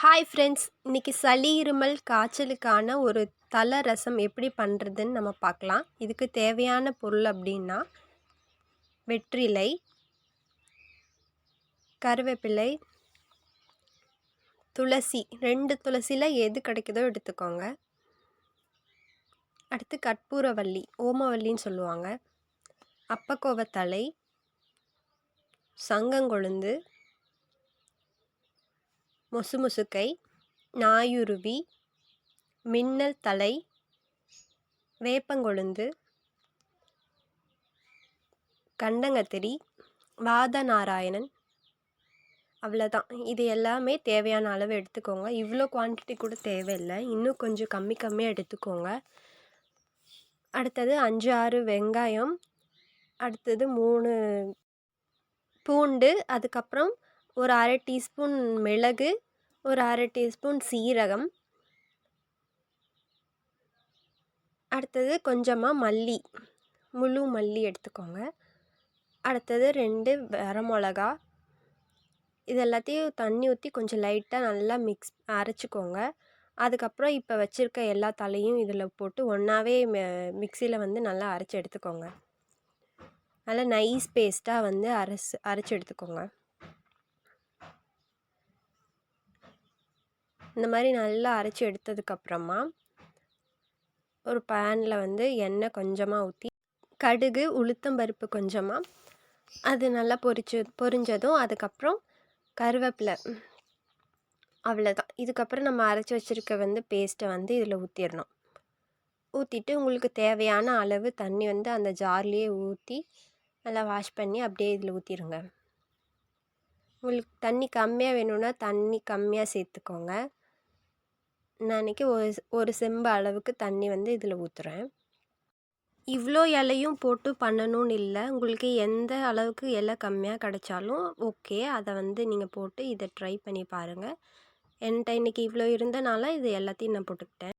Hi friends இன்றைக்கி சளி இருமல் காய்ச்சலுக்கான ஒரு தலை ரசம் எப்படி பண்ணுறதுன்னு நம்ம பார்க்கலாம். இதுக்கு தேவையான பொருள் அப்படின்னா வெற்றிலை கருவேப்பிலை துளசி. ரெண்டு துளசியில் எது கிடைக்குதோ எடுத்துக்கோங்க. அடுத்து கற்பூரவல்லி ஓமவல்லின்னு சொல்லுவாங்க. அப்பக்கோவத்தலை சங்கங்கொழுந்து மொசுமொசுக்கை நாயுருவி மின்னல் தலை வேப்பங்கொழுந்து கண்டங்கத்திரி வாத நாராயணன் அவ்வளோதான் இது எல்லாமே தேவையான அளவு எடுத்துக்கோங்க. இவ்வளோ குவான்டிட்டி கூட தேவையில்லை. இன்னும் கொஞ்சம் கம்மி கம்மியாக எடுத்துக்கோங்க. அடுத்தது அஞ்சு ஆறு வெங்காயம். அடுத்தது மூணு பூண்டு. அதுக்கப்புறம் ஒரு அரை டீஸ்பூன் மிளகு. ஒரு அரை டீஸ்பூன் சீரகம். அடுத்தது கொஞ்சமாக மல்லி. முழு மல்லி எடுத்துக்கோங்க. அடுத்தது ரெண்டு வரமிளகா இது எல்லாத்தையும் தண்ணி ஊற்றி கொஞ்சம் லைட்டாக நல்லா மிக்ஸ் அரைச்சிக்கோங்க. அதுக்கப்புறம் இப்போ வச்சுருக்க எல்லா தலையும் இதில் போட்டு ஒன்றாவே மிக்சியில் வந்து நல்லா அரைச்சி எடுத்துக்கோங்க. நல்லா நைஸ் பேஸ்ட்டாக வந்து அரைச்சி அரைச்சி எடுத்துக்கோங்க. இந்த மாதிரி நல்லா அரைச்சி எடுத்ததுக்கப்புறமா ஒரு பேனில் வந்து எண்ணெய் கொஞ்சமாக ஊற்றி கடுகு உளுத்தம்பருப்பு கொஞ்சமாக அது நல்லா பொரிச்சு பொரிஞ்சதும் அதுக்கப்புறம் கருவேப்பிலை அவ்வளோதான் இதுக்கப்புறம் நம்ம அரைச்சி வச்சுருக்க வந்து பேஸ்ட்டை வந்து இதில் ஊற்றிடணும் ஊற்றிட்டு உங்களுக்கு தேவையான அளவு தண்ணி வந்து அந்த ஜார்லேயே ஊற்றி நல்லா வாஷ் பண்ணி அப்படியே இதில் ஊற்றிடுங்க உங்களுக்கு தண்ணி கம்மியாக வேணும்னா தண்ணி கம்மியாக சேர்த்துக்கோங்க. நான் இன்றைக்கி ஒரு ஒரு செம்பு அளவுக்கு தண்ணி வந்து இதில் ஊற்றுறேன் இவ்வளோ இலையும் போட்டு பண்ணணும்னு இல்லை. உங்களுக்கு எந்த அளவுக்கு இலை கம்மியாக கிடைச்சாலும் ஓகே. அதை வந்து நீங்கள் போட்டு இதை ட்ரை பண்ணி பாருங்கள் என்கிட்ட இன்றைக்கி இவ்வளோ இருந்தனால இது எல்லாத்தையும் நான் போட்டுக்கிட்டேன்.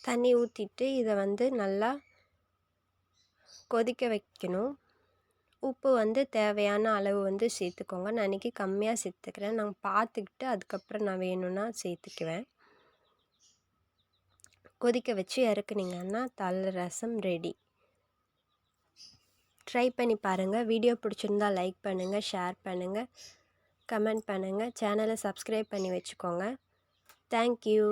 தண்ணி ஊற்றிட்டு இதை வந்து நல்லா கொதிக்க வைக்கணும். உப்பு வந்து தேவையான அளவு வந்து சேர்த்துக்கோங்க. நான் இன்றைக்கி கம்மியாக சேர்த்துக்கிறேன். நான் பார்த்துக்கிட்டு அதுக்கப்புறம் நான் வேணும்னா சேர்த்துக்குவேன். கொதிக்க வச்சு இறக்குனீங்கன்னா தலை ரசம் ரெடி ட்ரை பண்ணி பாருங்கள் வீடியோ பிடிச்சிருந்தா லைக் பண்ணுங்கள் ஷேர் பண்ணுங்கள் கமெண்ட் பண்ணுங்கள் சேனலை சப்ஸ்கிரைப் பண்ணி வச்சுக்கோங்க. தேங்க்யூ